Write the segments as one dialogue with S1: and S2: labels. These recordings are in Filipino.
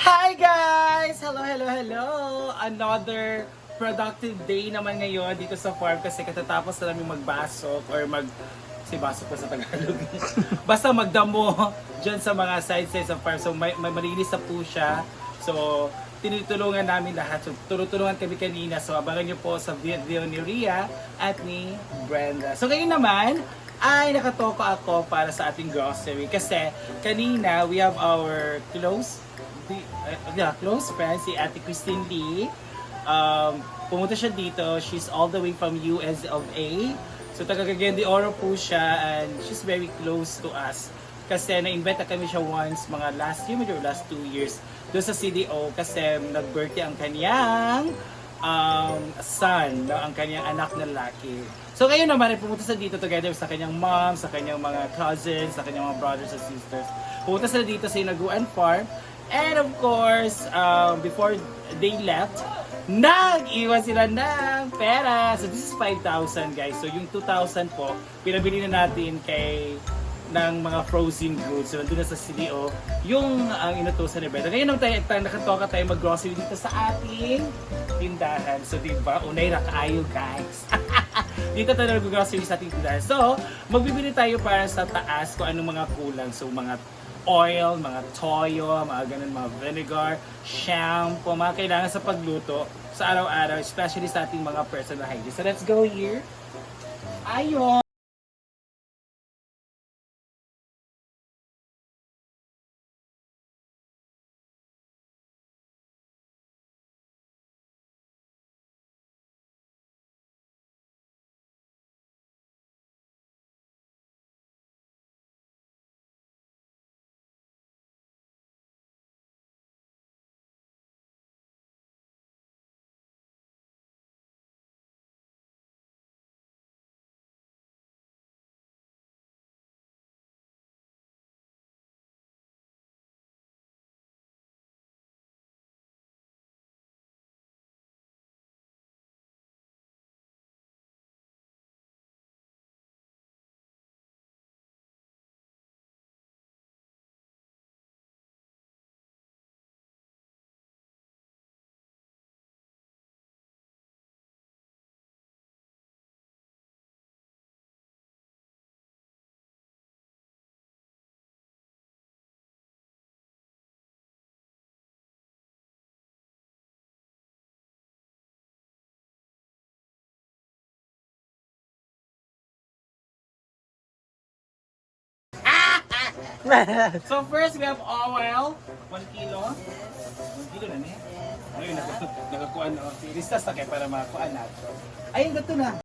S1: Hi guys! Hello, hello, hello! Another productive day naman ngayon dito sa farm kasi katatapos na namin magbasok or mag si basok pa sa Tagalog. Basta magdamo dyan sa mga side sides of farm. So may, may malinis na po siya. So tinutulungan namin lahat. So tulungan kami kanina. So abangan nyo po sa video ni Ria at ni Brenda. So ngayon naman, ay nakatoko ako para sa ating grocery kasi kanina we have our close the, uh, close friend si Ate Christine Lee. Um, pumunta siya dito. She's all the way from US of A. So taga Cagayan Oro po siya and she's very close to us. Kasi na-invite na kami siya once mga last year, maybe last two years doon sa CDO kasi nag-birthday ang kanyang um, son, no, ang kanyang anak na lalaki. So ngayon naman ay pumunta sa dito together sa kanyang mom, sa kanyang mga cousins, sa kanyang mga brothers and sisters. Pumunta sila dito sa Inaguan Farm. And of course, um, before they left, nag-iwan sila ng pera. So this is 5,000 guys. So yung 2,000 po, pinabili na natin kay ng mga frozen goods. So, nandun na sa CDO, yung ang inutusan ni Brenda. Ngayon tayo, tayo nakatoka tayo mag-grocery dito sa ating tindahan. So, di ba? Unay na kaayo, guys. dito tayo nag-grocery sa ating tindahan. So, magbibili tayo para sa taas kung anong mga kulang. So, mga oil, mga toyo, mga ganun, mga vinegar, shampoo, mga kailangan sa pagluto sa araw-araw, especially sa ating mga personal hygiene. So, let's go here. Ayon! So first we have oil, 1 kilo. 1 kilo na niya. Ayun, nakakuha na. Listas na kayo para makakuha natin. Ayun, gato na.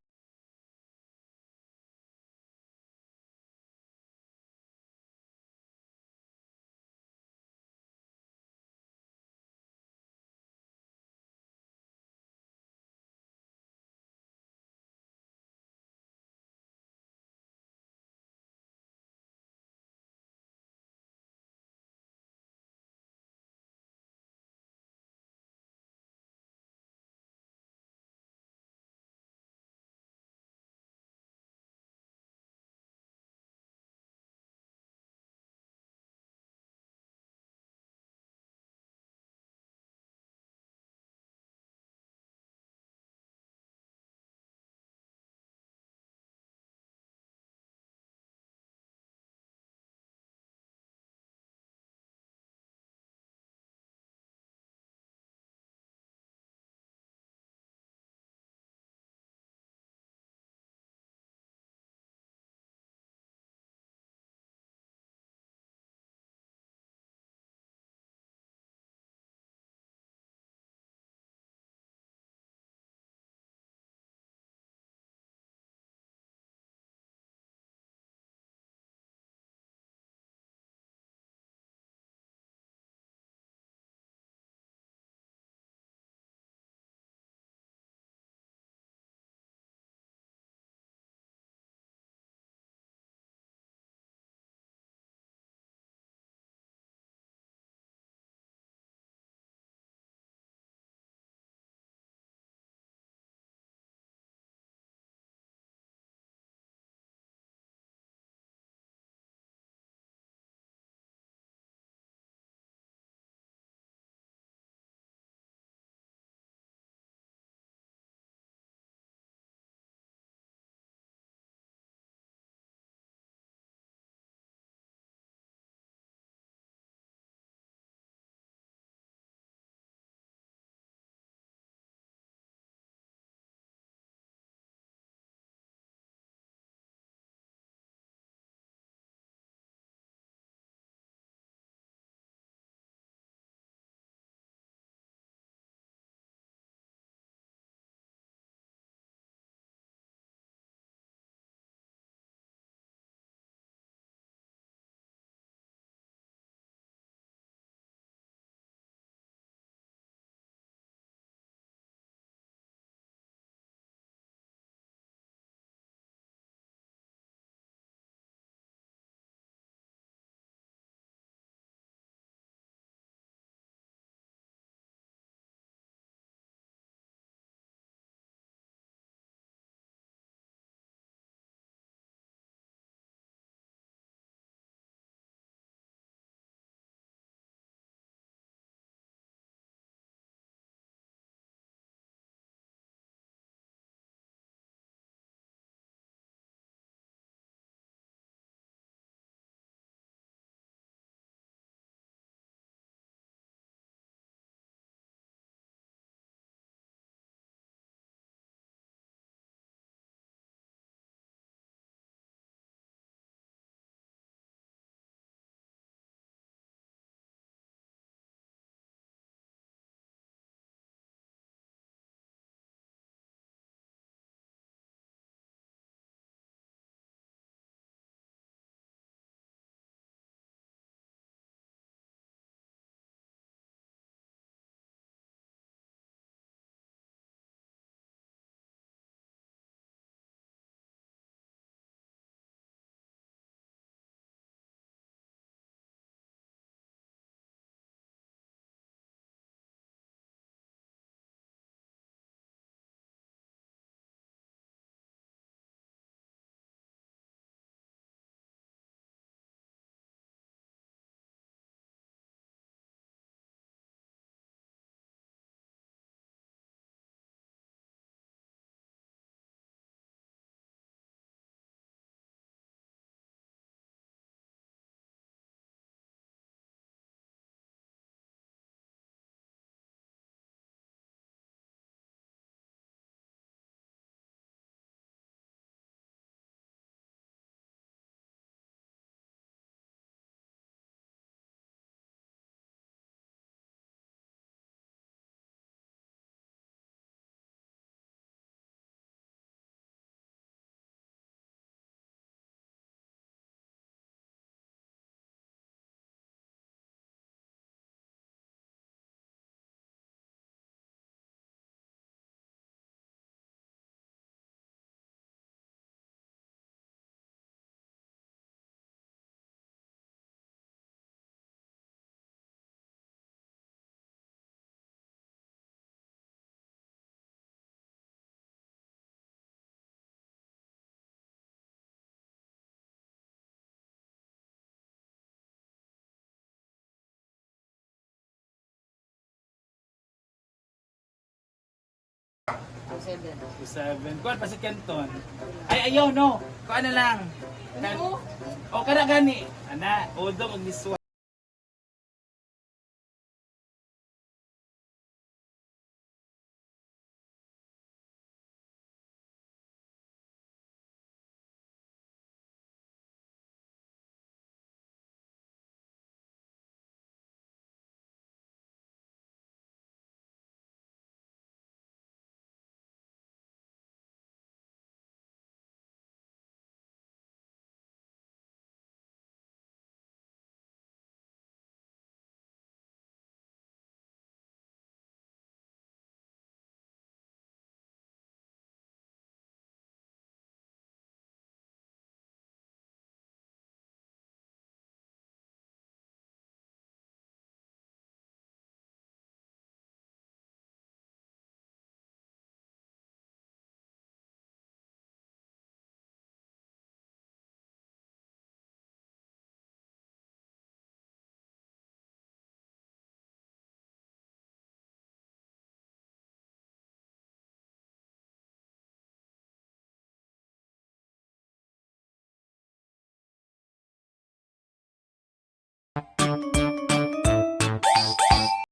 S2: Seven.
S1: Seven. Kuan pa si Kenton. Ay ayaw no. Kuan na lang. Kan, o kana gani. Ana, udong og niswa.